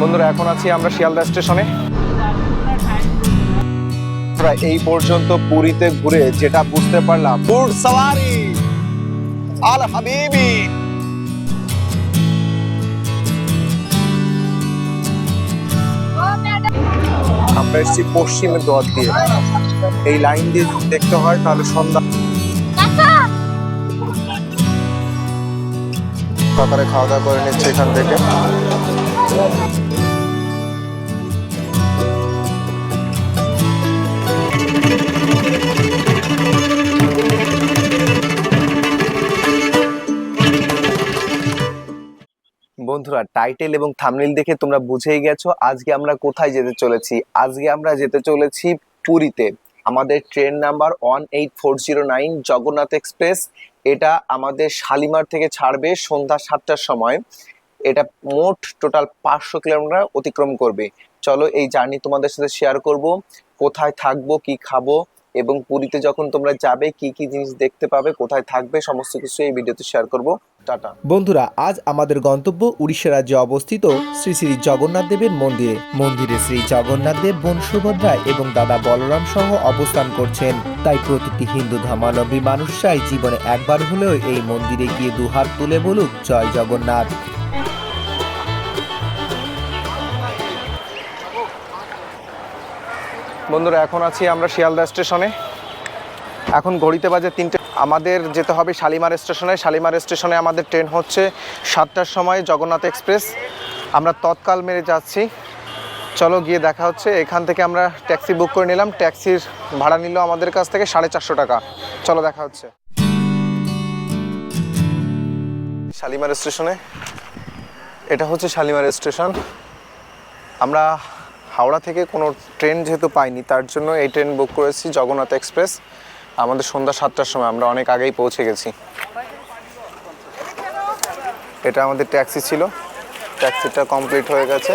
বন্ধুরা, এখন আছি আমরা শিয়ালদা স্টেশনে। এই পর্যন্ত পুরীতে ঘুরে যেটা বুঝতে পারলাম ঘুড় সওয়ারি আল হাবিবি। আমরা এসেছি পশ্চিমের দর দিয়ে। এই লাইন দিয়ে দেখতে হয়, তাহলে সন্ধ্যা সকালে খাওয়া দাওয়া করে নিচ্ছে এখান থেকে। বন্ধুরা টাইটেল এবং থামনেল দেখে তোমরা বুঝেই গেছো আজকে আমরা কোথায় যেতে চলেছি। আজকে আমরা যেতে চলেছি পুরীতে। আমাদের train number one eight four zero nine Jagannath express. এটা আমাদের শালিমার থেকে ছাড়বে সন্ধ্যা সাতটার সময়। এটা মোট টোটাল পাঁচশো কিলোমিটার অতিক্রম করবে। চলো এই জার্নি তোমাদের সাথে শেয়ার করব। কোথায় থাকব, কি খাব, এবং পুরীতে যখন তোমরা যাবে, কি কি জিনিস দেখতে পাবে, কোথায় থাকবে, সমস্ত কিছু এই ভিডিওতে শেয়ার করব। টাটা। বন্ধুরা আজ আমাদের গন্তব্য উড়িষ্যা রাজ্যে অবস্থিত শ্রী শ্রী জগন্নাথ দেবের মন্দিরে। মন্দিরে শ্রী জগন্নাথ দেব বোন সুভদ্রা এবং দাদা বলরাম সহ অবস্থান করছেন। তাই প্রতিটি হিন্দু ধর্মাবলম্বী মানুষরাই জীবনে একবার হলেও এই মন্দিরে গিয়ে দুহাত তুলে বলুক জয় জগন্নাথ। বন্ধুরা এখন আছি আমরা শিয়ালদা স্টেশনে। এখন ঘড়িতে বাজে তিনটে আমাদের যেতে হবে শালিমার স্টেশনে। শালিমার স্টেশনে আমাদের ট্রেন হচ্ছে সাতটার সময়, জগন্নাথ এক্সপ্রেস। আমরা তৎকাল মেরে যাচ্ছি। চলো গিয়ে দেখা হচ্ছে। এখান থেকে আমরা ট্যাক্সি বুক করে নিলাম। ট্যাক্সির ভাড়া নিল আমাদের কাছ থেকে সাড়ে চারশো টাকা। চলো দেখা হচ্ছে। শালিমার স্টেশনে। এটা হচ্ছে শালিমার স্টেশন। আমরা হাওড়া থেকে কোনো ট্রেন যেহেতু পাইনি, তার জন্য এই ট্রেন বুক করেছি জগন্নাথ এক্সপ্রেস। আমাদের সন্ধ্যা সাতটার সময়, আমরা অনেক আগেই পৌঁছে গেছি। এটা আমাদের ট্যাক্সি ছিল। ট্যাক্সিটা কমপ্লিট হয়ে গেছে।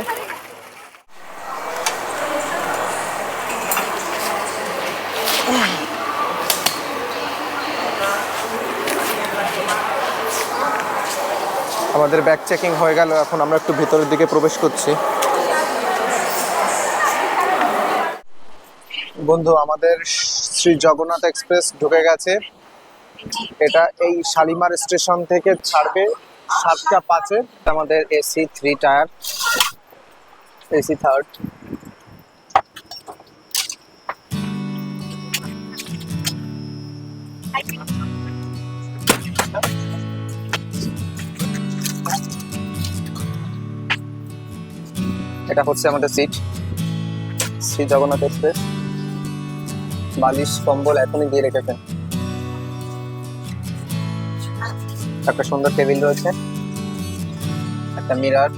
আমাদের ব্যাগ চেকিং হয়ে গেল। এখন আমরা একটু ভেতরের দিকে প্রবেশ করছি। বন্ধু, আমাদের শ্রী জগন্নাথ এক্সপ্রেস ঢুকে গেছে। এটা এই শালিমার স্টেশন থেকে ছাড়বে সাতটা পাঁচে। আমাদের AC three tier AC third এটা হচ্ছে আমাদের সিট শ্রী জগন্নাথ এক্সপ্রেস। বালিশ, কম্বল এখনই দিয়ে রেখেছেন। একটা সুন্দর টেবিল রয়েছে, একটা মিরার,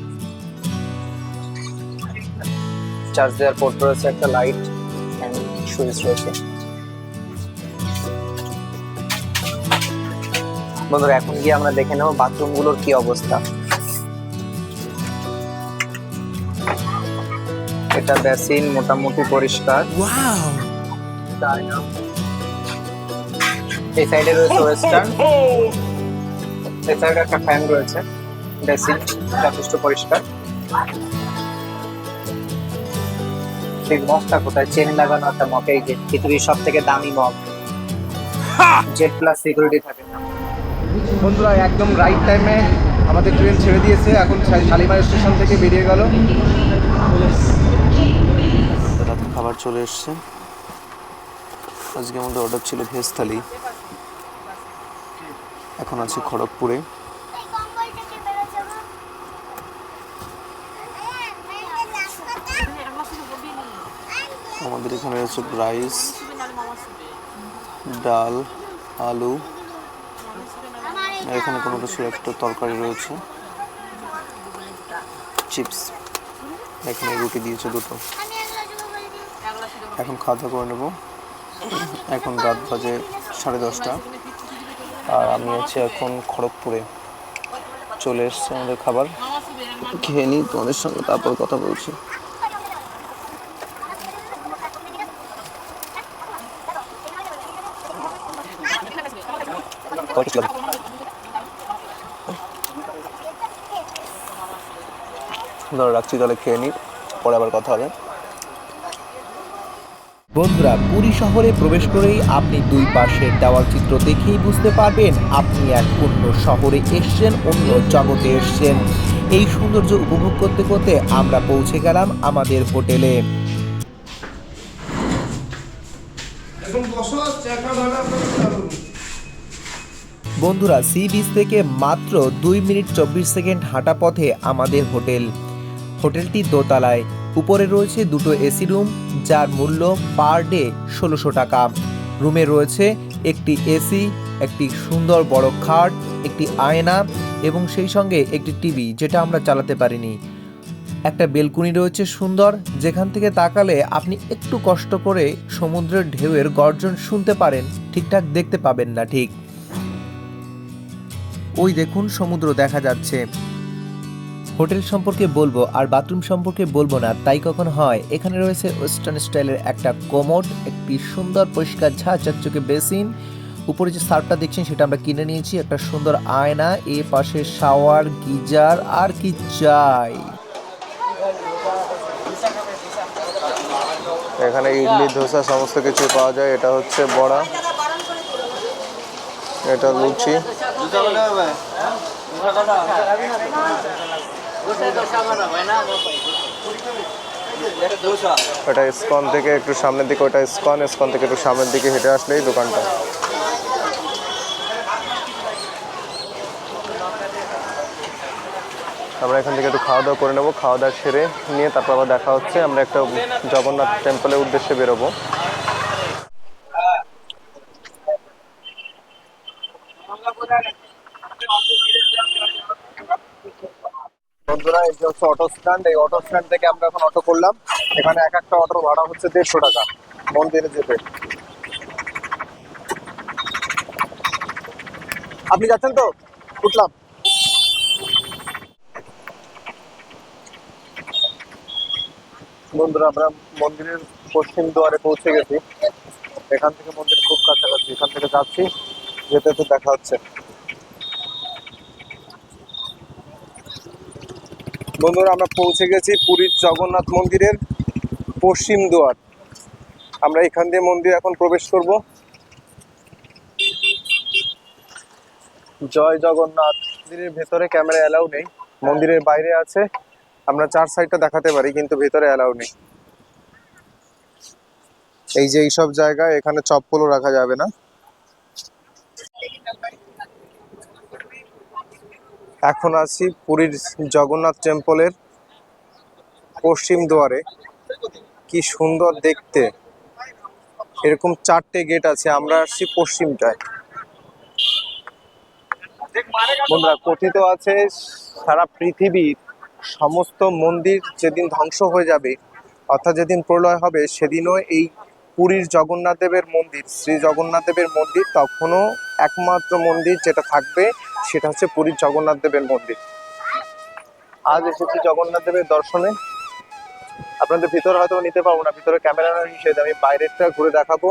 চার্জ দেওয়ার পোর্ট রয়েছে, একটা লাইট সুইচ রয়েছে। বন্ধুরা, এখন গিয়ে আমরা দেখে নেব বাথরুমগুলোর কি অবস্থা। এটা বেসিন, মোটামুটি পরিষ্কার। এই সাইডে রয়েছে ওয়েস্টার্ন এই সাইডে একটা ফ্যান রয়েছে বেসিন যথেষ্ট পরিষ্কার। সেই মগটা কোথায়? চেন লাগানো একটা মগ এই যে পৃথিবীর সব থেকে দামি মগ। জেড প্লাস সিকিউরিটি থাকে বন্ধুরা একদম রাইট টাইমে আমাদের ট্রেন ছেড়ে দিয়েছে। এখন শালিমার স্টেশন থেকে বেরিয়ে গেল। রাতে খাবার চলে এসছে। আজকে আমাদের অর্ডার ছিল ভেজ থালি এখন আছি খড়গপুরে। আমাদের এখানে রয়েছে রাইস ডাল, আলু। এখানে কোনো কিছু একটা তরকারি রয়েছে। চিপস এখানে রুটি দিয়েছে দুটো। এখন খাওয়া দাওয়া করে নেব। এখন রাত বাজে সাড়ে দশটা। আর আমি আছি এখন খড়গপুরে। চলে এসছে আমাদের খাবার। খেয়ে নিই তোমাদের সঙ্গে, তারপর কথা বলছি? ধরে রাখছি, তাহলে খেয়ে নিই, পরে আবার কথা হবে। বন্ধুরা পুরী শহরে প্রবেশ করেই আপনি দুই পাশের দেওয়াল চিত্র দেখেই বুঝতে পারবেন আপনি এক অন্য শহরে এসছেন অন্য জগতে এসছেন। এই সৌন্দর্য উপভোগ করতে করতে আমরা পৌঁছে গেলাম আমাদের হোটেলে। বন্ধুরা সি বিচ থেকে মাত্র দুই মিনিট চব্বিশ সেকেন্ড হাঁটা পথে আমাদের হোটেল। হোটেলটি দোতলায়। উপরে রয়েছে দুটো এসি রুম যার মূল্য পার ডে ষোলোশো টাকা। রুমে রয়েছে একটি এসি একটি সুন্দর বড় খাট, একটি আয়না এবং সেই সঙ্গে একটি টিভি যেটা আমরা চালাতে পারিনি। একটা বেলকুনি রয়েছে সুন্দর, যেখান থেকে তাকালে আপনি একটু কষ্ট করে সমুদ্রের ঢেউয়ের গর্জন শুনতে পারেন, ঠিকঠাক দেখতে পাবেন না ঠিক। ওই দেখুন সমুদ্র দেখা যাচ্ছে। হোটেল সম্পর্কে বলব আর বাথরুম সম্পর্কে বলব না তাই কখন হয়। এখানে রয়েছে ওয়েস্টার্ন স্টাইলের একটা কোমোড একটি সুন্দর পরিষ্কার ঝা চকচকে বেসিন। উপরে যে সার্ফটা দেখছেন সেটা আমরা কিনে নিয়েছি একটা সুন্দর আয়না এ পাশে শাওয়ার গিজার আর কি চাই। এখানে ইডলি ধোসা সমস্ত কিছু পাওয়া যায়। এটা হচ্ছে বড়া। এটা লুচি। এটা ইসকন থেকে একটু সামনের দিকে, ওটা ইসকন ইসকন থেকে একটু সামনের দিকে হেঁটে আসলেই দোকানটা। আমরা এখান থেকে একটু খাওয়া দাওয়া করে নেব খাওয়া দাওয়া সেরে নিয়ে তারপর আবার দেখা হচ্ছে। আমরা একটা জগন্নাথ টেম্পলের উদ্দেশ্যে বেরোবো। বন্ধুরা যে হচ্ছে অটো স্ট্যান্ড এই অটো স্ট্যান্ড থেকে আমরা এখন অটো করলাম। এখানে এক একটা অটোর ভাড়া হচ্ছে দেড়শো টাকা। মন্দিরে যেতে আপনি যাচ্ছেন তো? উঠলাম। বন্ধুরা, আমরা মন্দিরের পশ্চিম দুয়ারে পৌঁছে গেছি। এখান থেকে মন্দির খুব কাছাকাছি। এখান থেকে যাচ্ছি, যেতে যেতে দেখা হচ্ছে। বন্ধুরা, আমরা পৌঁছে গেছি পুরীর জগন্নাথ মন্দিরের পশ্চিম দুয়ার। আমরা এখান দিয়ে মন্দির এখন প্রবেশ করব। জয় জগন্নাথ। মন্দিরের ভেতরে ক্যামেরা অ্যালাউ নেই। মন্দিরের বাইরে আছে। আমরা চার সাইডটা দেখাতে পারি, কিন্তু ভেতরে অ্যালাউ নেই। এই যে এইসব জায়গায় এখানে চপ্পলও রাখা যাবে না। এখন আছি পুরীর জগন্নাথ টেম্পলের পশ্চিম দুয়ারে। কি সুন্দর দেখতে। এরকম চারটে গেট আছে, আমরা আসছি পশ্চিমটায়। বন্ধুরা, কথিত আছে, সারা পৃথিবীর সমস্ত মন্দির যেদিন ধ্বংস হয়ে যাবে, অর্থাৎ যেদিন প্রলয় হবে, সেদিনও এই পুরীর জগন্নাথ দেবের মন্দির, শ্রী জগন্নাথ দেবের মন্দির তখনও একমাত্র মন্দির যেটা থাকবে সেটা হচ্ছে পুরীর জগন্নাথ দেবের মন্দির। আজ এসেছি জগন্নাথ দেবের দর্শনে। আপনাদের ভিতরে হয়তো নিতে পারব না, ভিতরে ক্যামেরা হিসেবে আমি বাইরেরটা ঘুরে দেখাবো।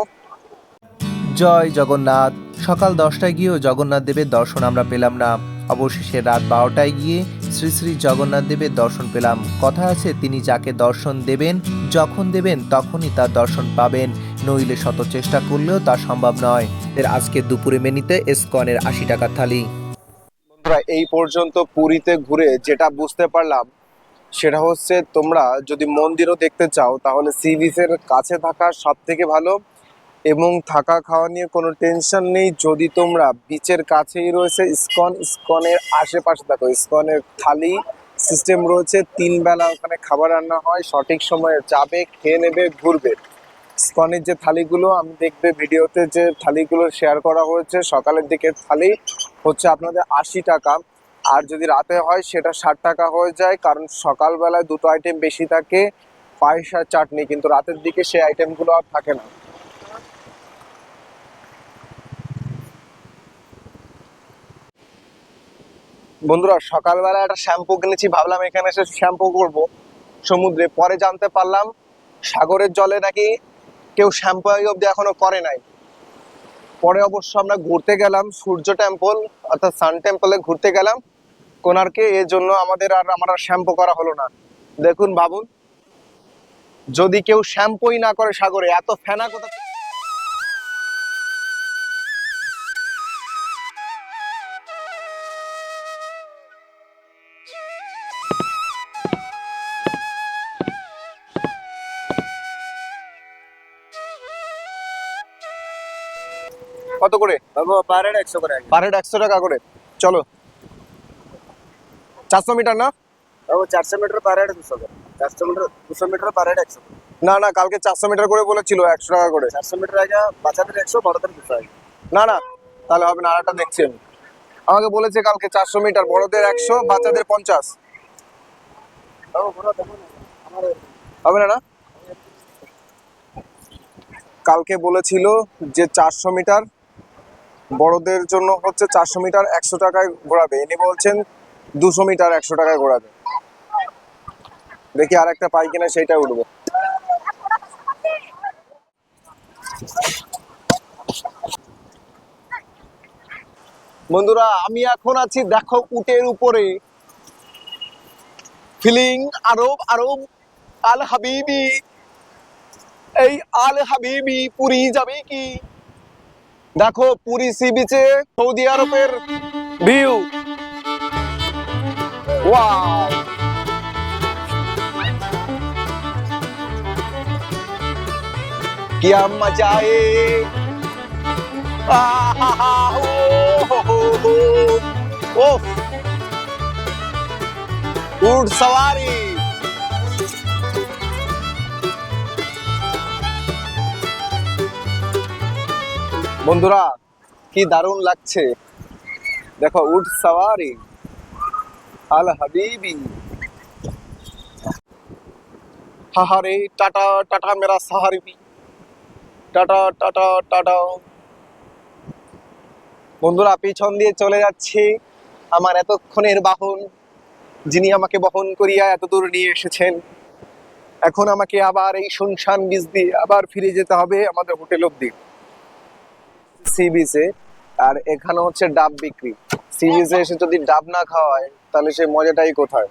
জয় জগন্নাথ। সকাল দশটায় গিয়েও জগন্নাথ দেবের দর্শন আমরা পেলাম না। অবশেষে রাত বারোটায় গিয়ে শ্রী শ্রী জগন্নাথ দেবের দর্শন পেলাম। কথা আছে, তিনি যাকে দর্শন দেবেন, যখন দেবেন তখনই তার দর্শন পাবেন। নইলে শত চেষ্টা করলেও তা সম্ভব নয়। এর আজকে দুপুরে মেনিতে এসকনের আশি টাকা থালি। বন্ধুরা, এই পর্যন্ত পুরীতে ঘুরে যেটা বুঝতে পারলাম, সেটা হচ্ছে তোমরা যদি মন্দিরও দেখতে চাও, তাহলে সি বিচের কাছে থাকা সব থেকে ভালো। এবং থাকা খাওয়া নিয়ে কোনো টেনশন নেই। যদি তোমরা বিচের কাছেই রয়েছে, ইসকন, ইসকনের আশেপাশে থাকো ইসকনের থালি সিস্টেম রয়েছে। তিন বেলা ওখানে খাবার রান্না হয়, সঠিক সময়ে যাবে, খেয়ে নেবে, ঘুরবে। স্কনের যে থালিগুলো, আমি দেখবে ভিডিওতে যে থালিগুলো শেয়ার করা হয়েছে, সকালের দিকে থালি হচ্ছে আপনাদের আশি টাকা। আর যদি রাতে হয়, সেটা ষাট টাকা হয়ে যায়, কারণ সকালবেলায় দুটো আইটেম বেশি থাকে, পায়েস আর চাটনি। কিন্তু রাতের দিকে সেই আইটেমগুলো আর থাকে না। বন্ধুরা, সকালবেলা একটা শ্যাম্পু কিনেছি, ভাবলাম এখানে এসে শ্যাম্পু করব। সমুদ্রে, পরে জানতে পারলাম সাগরের জলে নাকি কেউ শ্যাম্পু অব্দি এখনও করে নাই। পরে অবশ্য আমরা ঘুরতে গেলাম, সূর্য টেম্পল অর্থাৎ সান টেম্পলে ঘুরতে গেলাম। কোনার্কে এর জন্য আমাদের আর আমার আর শ্যাম্পু করা হলো না। দেখুন বাবুন যদি কেউ শ্যাম্পুই না করে সাগরে, এত ফেনা কোথা কত করে? পার হেড একশো করে। পার হেড একশো টাকা করে। চলো। চারশো মিটার না? বাবু চারশো মিটার পার হেড দুশো করে। চারশো মিটার দুশো মিটার পার হেড একশো না না কালকে চারশো মিটার করে বলেছিল একশো টাকা করে। চারশো মিটার আগে বাচ্চাদের একশো বড়দের দুশো না না তাহলে হবে না আরেকটা দেখছি আমি। আমাকে বলেছে কালকে চারশো মিটার বড়দের একশো বাচ্চাদের পঞ্চাশ। হবে না না? কালকে বলেছিল যে চারশো মিটার বড়দের জন্য হচ্ছে চারশো মিটার একশো টাকায় ঘোরাবে। ইনি বলছেন দুশো মিটার একশো টাকায় ঘোরাবে। দেখি আর একটা পাই কিনা সেইটা উঠবো। বন্ধুরা, আমি এখন আছি, দেখো, উটের উপরে। ফিলিং আরব আরব, আল হাবিবি। এই আল হাবিবি পুরী যাবে কি? দেখো পুরী সি বিচে সৌদি আরবের ভিউ ওয়াও क्या मजा है आहा, ओ, বন্ধুরা, কি দারুণ লাগছে। দেখো উঠ সাওয়ারি। আল হাবিবি। হাহারে, টাটা টাটা মেরা সাহারিবি। টাটা টাটা টাটা। বন্ধুরা, পিছন দিয়ে চলে যাচ্ছে। আমার এতক্ষণের বাহন, যিনি আমাকে বহন করিয়া এত দূর নিয়ে এসেছেন। এখন আমাকে আবার এই শুনশান বীজ দিয়ে আবার ফিরে যেতে হবে আমাদের হোটেল অব্দি আর এখানে হচ্ছে ডাব বিক্রি। এসে যদি ডাব না খাওয়া তাহলে সে মজাটাই কোথায়?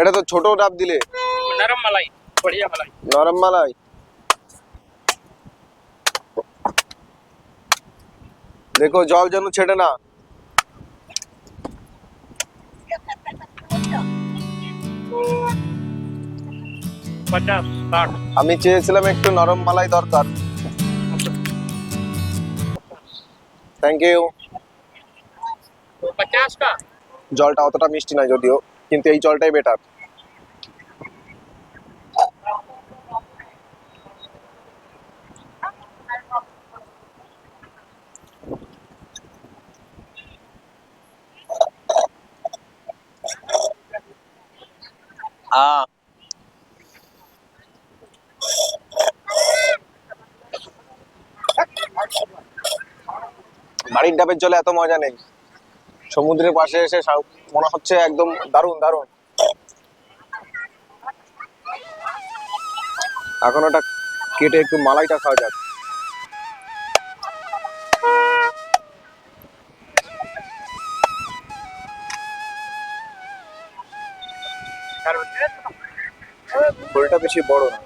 এটা তো ছোট ডাব দিলে। নরম মালাই বড়িয়া মালাই। নরম মালাই। দেখো জল যেন ছেড়ে না। আমি চেয়েছিলাম একটু নরম মালাই দরকার। থ্যাংক ইউ জলটা অতটা মিষ্টি নয় যদিও কিন্তু এই জলটাই বেটার আহ বাড়ির ডাবের জলে এত মজা নেই। সমুদ্রের পাশে এসে মনে হচ্ছে একদম দারুণ দারুণ। এখন ওটা কেটে একটু মালাইটা খাওয়া যাক। বেশি বড় না।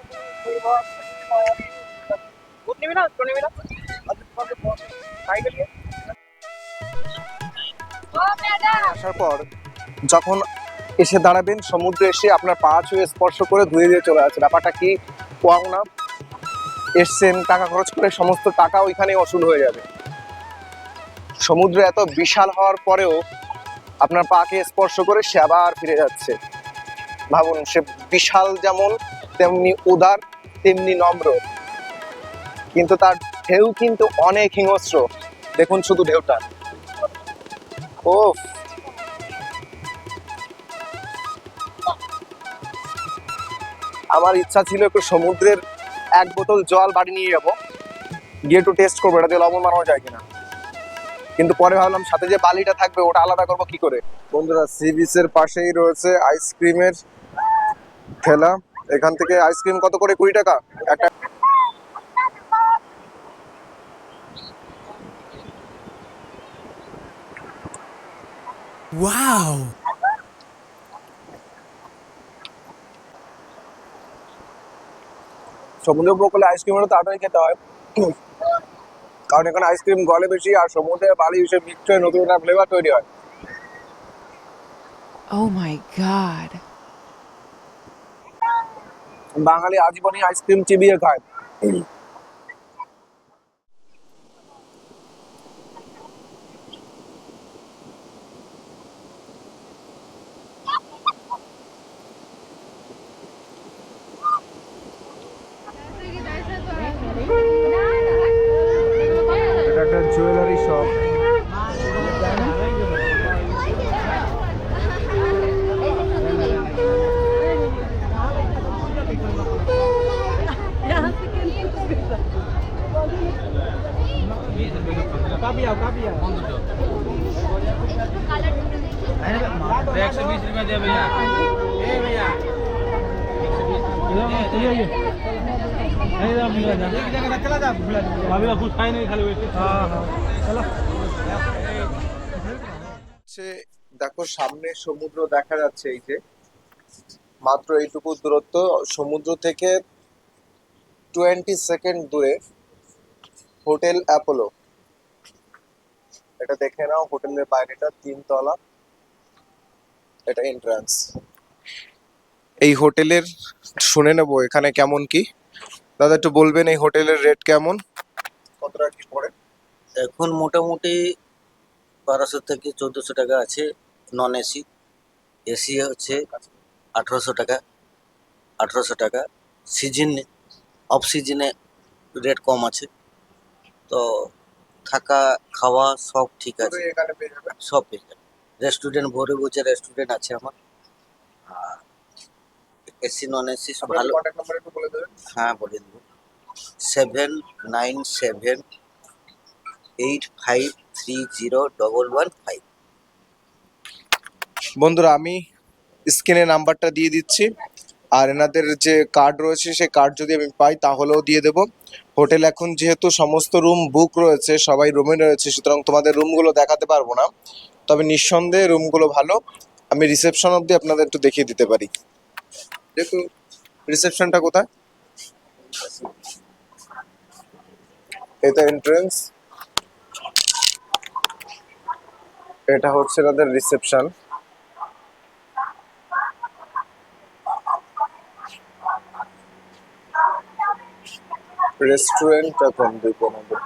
আসার পর যখন এসে দাঁড়াবেন, সমুদ্রে এসে আপনার পা ছুঁয়ে স্পর্শ করে ধুয়ে দিয়ে চলে আসে ব্যাপারটা কি? কোয়াও না। এসছেন, টাকা খরচ করে সমস্ত টাকা ওইখানে অসুল হয়ে যাবে। সমুদ্র এত বিশাল হওয়ার পরেও আপনার পাকে স্পর্শ করে সে আবার ফিরে যাচ্ছে। ভাবুন, সে বিশাল যেমন, তেমনি উদার, তেমনি নম্র। কিন্তু তার ঢেউ কিন্তু অনেক হিংস্র। দেখুন শুধু ঢেউটা। ওফ আমার ইচ্ছা ছিল একটু সমুদ্রের এক বোতল জল বাড়ি নিয়ে যাব। গিয়ে একটু টেস্ট করব, এটা দিয়ে লবণ যায় কিনা। কিন্তু পরে ভাবলাম সাথে যে বালিটা থাকবে, ওটা আলাদা করব কি করে? বন্ধুরা সি বিচের পাশেই রয়েছে আইসক্রিমের ঠেলা। এখান থেকে আইসক্রিম কত করে? কুড়ি টাকা। একটা ওয়াও সমুদ্র উপকূলে আইসক্রিমটা তাড়াতাড়ি খেতে হয়। কারণ এখানে আইসক্রিম গলে বেশি আর সমুদ্রে বালি হিসেবে মিক্সড হয়ে নতুন একটা ফ্লেভার তৈরি হয়। ও মাই গড বাঙালি আজীবনই আইসক্রিম চিবিয়ে খায়। দেখো সামনে সমুদ্র দেখা যাচ্ছে এই যে। মাত্র এইটুকু দূরত্ব। সমুদ্র থেকে টোয়েন্টি সেকেন্ড দূরে হোটেল অ্যাপোলো। এটা দেখে নাও হোটেলের বাইরেটা তিনতলা। এটা এন্ট্রান্স এই হোটেলের শুনে নেব এখানে কেমন কি। দাদা একটু বলবেন এই হোটেলের রেট কেমন? কত টাকা কি পড়ে? এখন মোটামুটি বারোশো থেকে চোদ্দোশো টাকা আছে নন এসি এসি হচ্ছে আঠেরোশো টাকা আঠেরোশো টাকা। সিজন অফ সিজনে রেট কম আছে। তো থাকা খাওয়া সব ঠিক আছে। সব পেয়ে যাবে। রেস্টুরেন্ট ভরে বসে রেস্টুরেন্ট আছে আমার। এসি নন এসি ভালো। হ্যাঁ বলে দেবো। Seven nine seven eight five three zero double one five বন্ধুরা, আমি স্ক্রিনে নাম্বারটা দিয়ে দিচ্ছি। আর এনাদের যে কার্ড রয়েছে, সেই কার্ড যদি আমি পাই, তাহলেও দিয়ে দেবো। হোটেল এখন যেহেতু সমস্ত রুম বুক রয়েছে, সবাই রুমে রয়েছে, সুতরাং তোমাদের রুমগুলো দেখাতে পারব না। তবে নিঃসন্দেহে রুমগুলো ভালো। আমি রিসেপশন অবধি আপনাদের একটু দেখিয়ে দিতে পারি। যেহেতু রিসেপশনটা কোথায়? এটা এন্ট্রেন্স এটা হচ্ছে তাদের রিসেপশন রেস্টুরেন্ট এখন আমাদের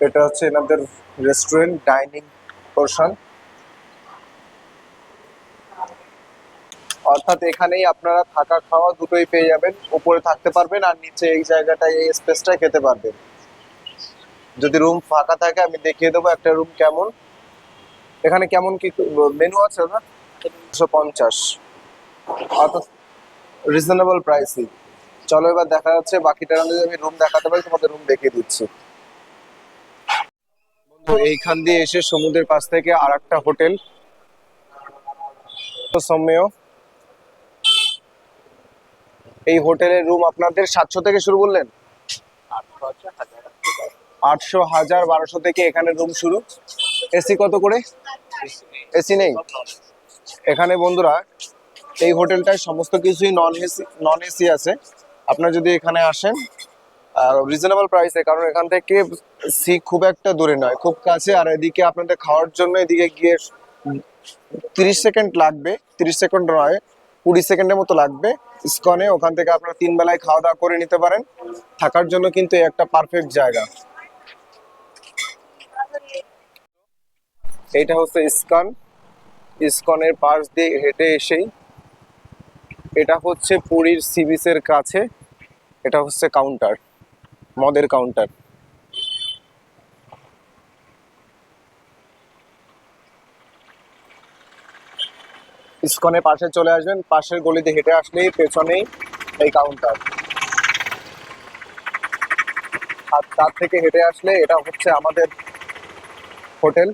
এটা হচ্ছে এনাদের রেস্টুরেন্ট ডাইনিং পোর্শন অর্থাৎ এখানেই আপনারা থাকা খাওয়া দুটোই পেয়ে যাবেন। উপরে থাকতে পারবেন আর নিচে এই জায়গাটায় এই স্পেসটায় খেতে পারবেন। যদি রুম ফাঁকা থাকে, আমি দেখিয়ে দেবো একটা রুম কেমন। এখানে কেমন কি মেনু আছে না দুশো পঞ্চাশ। অর্থাৎ রিজনেবল প্রাইসই চলো এবার দেখা যাচ্ছে বাকিটা যদি আমি রুম দেখাতে পারি, তোমাদের রুম দেখিয়ে দিচ্ছি। এইখান দিয়ে এসে সমুদ্রের পাশ থেকে আর একটা হোটেল সৌম্য এই হোটেলের রুম আপনাদের সাতশো থেকে শুরু করলেন আটশো হাজার বারোশো থেকে এখানে রুম শুরু। এসি কত করে? এসি নেই। এখানে বন্ধুরা, এই হোটেলটায় সমস্ত কিছুই নন এসি নন এসি আছে। আপনারা যদি এখানে আসেন রিজনেবল প্রাইসে কারণ এখান থেকে সি খুব একটা দূরে নয়, খুব কাছে। আর এদিকে আপনাদের খাওয়ার জন্য এদিকে গিয়ে তিরিশ সেকেন্ড লাগবে, তিরিশ সেকেন্ড নয়, কুড়ি সেকেন্ডের মতো লাগবে। ইস্কনে, ওখান থেকে আপনারা তিন বেলায় খাওয়া দাওয়া করে নিতে পারেন। থাকার জন্য কিন্তু একটা পারফেক্ট জায়গা। এটা হচ্ছে ইস্কন। ইস্কনের পাশ দিয়ে হেঁটে এসেই এটা হচ্ছে পুরীর সি বিচের কাছে। এটা হচ্ছে কাউন্টার মদের কাউন্টার ইস্কনের পাশে চলে আসবেন। পাশের গলিতে হেঁটে আসলেই পেছনেই এই কাউন্টার আর তার থেকে হেঁটে আসলে এটা হচ্ছে আমাদের হোটেল।